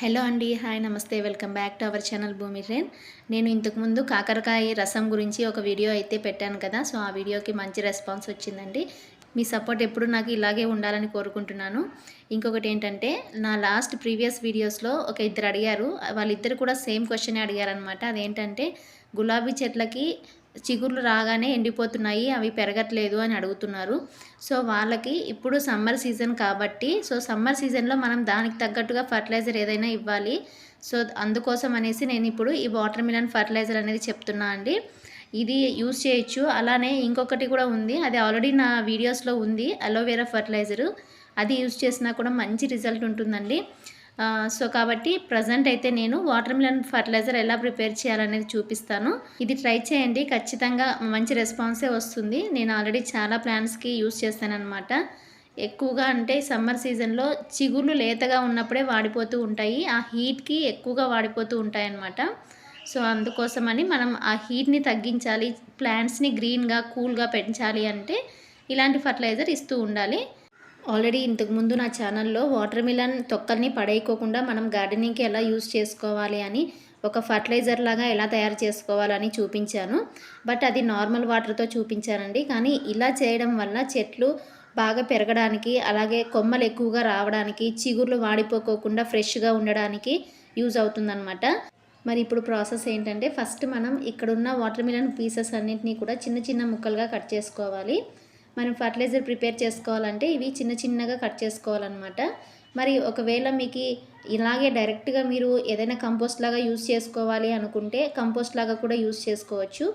Hello అండి hi namaste welcome back to our channel Bhoomi train నేను ఇంతకుముందు కాకరకాయ రసం గురించి ఒక వీడియో అయితే పెట్టాను కదా సో ఆ వీడియోకి మంచి రెస్పాన్స్ వచ్చిందండి. మీ సపోర్ట్ ఎప్పుడు నాకు ఇలాగే ఉండాలని కోరుకుంటున్నాను. ఇంకొకటి ఏంటంటే నా లాస్ట్ ప్రీవియస్ వీడియోస్లో ఒక ఇద్దరు అడిగారు. వాళ్ళిద్దరు కూడా సేమ్ క్వశ్చనే అడిగారనమాట అదేంటంటే గులాబీ చెట్లకి చిగుర్లు రాగానే ఎండిపోతున్నాయి అవి పెరగట్లేదు అని అడుగుతున్నారు. సో వాళ్ళకి ఇప్పుడు సమ్మర్ సీజన్ కాబట్టి సో సమ్మర్ సీజన్లో మనం దానికి తగ్గట్టుగా ఫర్టిలైజర్ ఏదైనా ఇవ్వాలి. సో అందుకోసం అనేసి నేను ఇప్పుడు ఈ వాటర్ మిలన్ ఫర్టిలైజర్ అనేది చెప్తున్నా అండి. ఇది యూస్ చేయొచ్చు. అలానే ఇంకొకటి కూడా ఉంది. అది ఆల్రెడీ నా వీడియోస్లో ఉంది అలోవేరా ఫర్టిలైజరు. అది యూజ్ చేసినా కూడా మంచి రిజల్ట్ ఉంటుందండి. సో కాబట్టి ప్రజెంట్ అయితే నేను వాటర్ మిలన్ ఫర్టిలైజర్ ఎలా ప్రిపేర్ చేయాలనేది చూపిస్తాను. ఇది ట్రై చేయండి. ఖచ్చితంగా మంచి రెస్పాన్సే వస్తుంది. నేను ఆల్రెడీ చాలా ప్లాంట్స్కి యూస్ చేస్తానన్నమాట. ఎక్కువగా అంటే సమ్మర్ సీజన్లో చిగుళ్ళు లేతగా ఉన్నప్పుడే వాడిపోతూ ఉంటాయి. ఆ హీట్కి ఎక్కువగా వాడిపోతూ ఉంటాయి అన్నమాట సో అందుకోసమని మనం ఆ హీట్ని తగ్గించాలి. ప్లాంట్స్ని గ్రీన్గా కూల్గా పెంచాలి అంటే ఇలాంటి ఫర్టిలైజర్ ఇస్తూ ఉండాలి. ఆల్రెడీ ఇంతకుముందు నా ఛానల్లో వాటర్ మిలన్ తొక్కల్ని పడేయకోకుండా మనం గార్డెనింగ్కి ఎలా యూస్ చేసుకోవాలి అని ఒక ఫర్టిలైజర్ లాగా ఎలా తయారు చేసుకోవాలని చూపించాను. బట్ అది నార్మల్ వాటర్తో చూపించానండి. కానీ ఇలా చేయడం వల్ల చెట్లు బాగా పెరగడానికి అలాగే కొమ్మలు ఎక్కువగా రావడానికి చిగుర్లు వాడిపోకోకుండా ఫ్రెష్గా ఉండడానికి యూజ్ అవుతుందన్నమాట. మరి ఇప్పుడు ప్రాసెస్ ఏంటంటే ఫస్ట్ మనం ఇక్కడున్న వాటర్ మిలన్ పీసెస్ అన్నింటినీ కూడా చిన్న చిన్న ముక్కలుగా కట్ చేసుకోవాలి. మనం ఫర్టిలైజర్ ప్రిపేర్ చేసుకోవాలంటే ఇవి చిన్న చిన్నగా కట్ చేసుకోవాలన్నమాట. మరి ఒకవేళ మీకు ఇలాగే డైరెక్ట్గా మీరు ఏదైనా కంపోస్ట్ లాగా యూస్ చేసుకోవాలి అనుకుంటే కంపోస్ట్ లాగా కూడా యూస్ చేసుకోవచ్చు.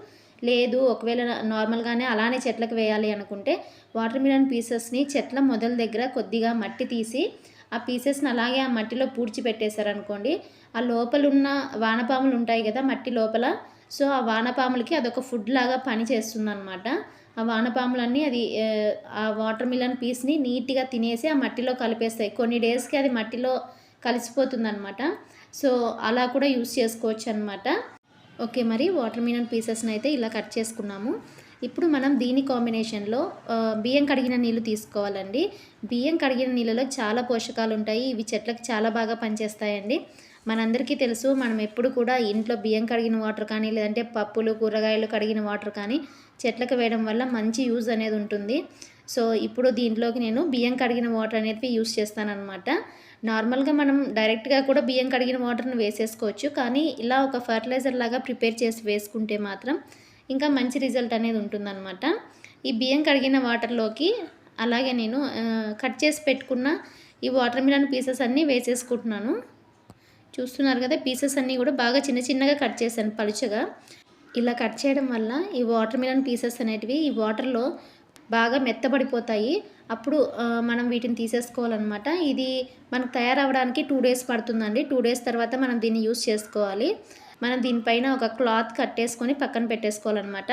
లేదు ఒకవేళ నార్మల్గానే అలానే చెట్లకు వేయాలి అనుకుంటే వాటర్ మిలన్ పీసెస్ని చెట్ల మొదల దగ్గర కొద్దిగా మట్టి తీసి ఆ పీసెస్ని అలాగే ఆ మట్టిలో పూడ్చి పెట్టేశారనుకోండి ఆ లోపల ఉన్న వానపాములు ఉంటాయి కదా మట్టి లోపల సో ఆ వానపాములకి అదొక ఫుడ్ లాగా పనిచేస్తుంది అనమాట ఆ వానపాములన్నీ అది ఆ వాటర్ మిలన్ పీస్ని నీట్గా తినేసి ఆ మట్టిలో కలిపేస్తాయి. కొన్ని డేస్కి అది మట్టిలో కలిసిపోతుంది అనమాట సో అలా కూడా యూస్ చేసుకోవచ్చు అనమాట ఓకే మరి వాటర్ మిలన్ పీసెస్ని అయితే ఇలా కట్ చేసుకున్నాము. ఇప్పుడు మనం దీని కాంబినేషన్లో బియ్యం కడిగిన నీళ్ళు తీసుకోవాలండి. బియ్యం కడిగిన నీళ్ళలో చాలా పోషకాలు ఉంటాయి ఇవి చెట్లకు చాలా బాగా పనిచేస్తాయండి. మనందరికీ తెలుసు మనం ఎప్పుడు కూడా ఇంట్లో బియ్యం కడిగిన వాటర్ కానీ లేదంటే పప్పులు కూరగాయలు కడిగిన వాటర్ కానీ చెట్లకు వేయడం వల్ల మంచి యూజ్ అనేది ఉంటుంది. సో ఇప్పుడు దీంట్లోకి నేను బియ్యం కడిగిన వాటర్ అనేది యూస్ చేస్తానన్నమాట. నార్మల్గా మనం డైరెక్ట్గా కూడా బియ్యం కడిగిన వాటర్ని వేసేసుకోవచ్చు. కానీ ఇలా ఒక ఫర్టిలైజర్ లాగా ప్రిపేర్ చేసి వేసుకుంటే మాత్రం ఇంకా మంచి రిజల్ట్ అనేది ఉంటుందన్నమాట. ఈ బియ్యం కడిగిన వాటర్లోకి అలాగే నేను కట్ చేసి పెట్టుకున్న ఈ వాటర్ మిలన్ పీసెస్ అన్నీ వేసేసుకుంటున్నాను. చూస్తున్నారు కదా పీసెస్ అన్నీ కూడా బాగా చిన్న చిన్నగా కట్ చేశాను పలుచగా. ఇలా కట్ చేయడం వల్ల ఈ వాటర్ మిలన్ పీసెస్ అనేటివి ఈ వాటర్లో బాగా మెత్తబడిపోతాయి. అప్పుడు మనం వీటిని తీసేసుకోవాలన్నమాట. ఇది మనకు తయారవడానికి టూ డేస్ పడుతుందండి. టూ డేస్ తర్వాత మనం దీన్ని యూస్ చేసుకోవాలి. మనం దీనిపైన ఒక క్లాత్ కట్టేసుకొని పక్కన పెట్టేసుకోవాలన్నమాట.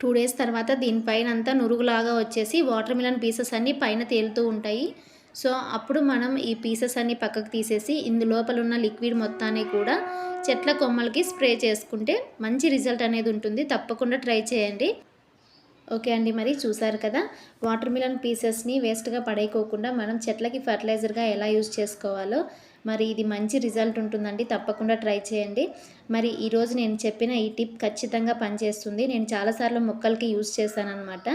టూ డేస్ తర్వాత దీనిపైన అంతా నురుగులాగా వచ్చేసి వాటర్ మిలన్ పీసెస్ అన్నీ పైన తేలుతూ ఉంటాయి. సో అప్పుడు మనం ఈ పీసెస్ అన్ని పక్కకు తీసేసి ఇందు లోపల ఉన్న లిక్విడ్ మొత్తాన్ని కూడా చెట్ల కొమ్మలకి స్ప్రే చేసుకుంటే మంచి రిజల్ట్ అనేది ఉంటుంది. తప్పకుండా ట్రై చేయండి. ఓకే అండి మరి చూసారు కదా? వాటర్ మిలన్ పీసెస్ని వేస్ట్గా పడేయకోకుండా మనం చెట్లకి ఫర్టిలైజర్గా ఎలా యూజ్ చేసుకోవాలో మరి ఇది మంచి రిజల్ట్ ఉంటుందండి. తప్పకుండా ట్రై చేయండి. మరి ఈరోజు నేను చెప్పిన ఈ టిప్ ఖచ్చితంగా పనిచేస్తుంది. నేను చాలాసార్లు మొక్కలకి యూజ్ చేశానమాట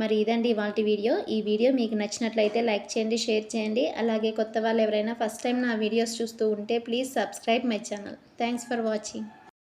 మరి ఇదండి ఇవాళ వీడియో. ఈ వీడియో మీకు నచ్చినట్లయితే లైక్ చేయండి షేర్ చేయండి. అలాగే కొత్త వాళ్ళు ఎవరైనా ఫస్ట్ టైం నా వీడియోస్ చూస్తూ ఉంటే please subscribe my channel. Thanks for watching.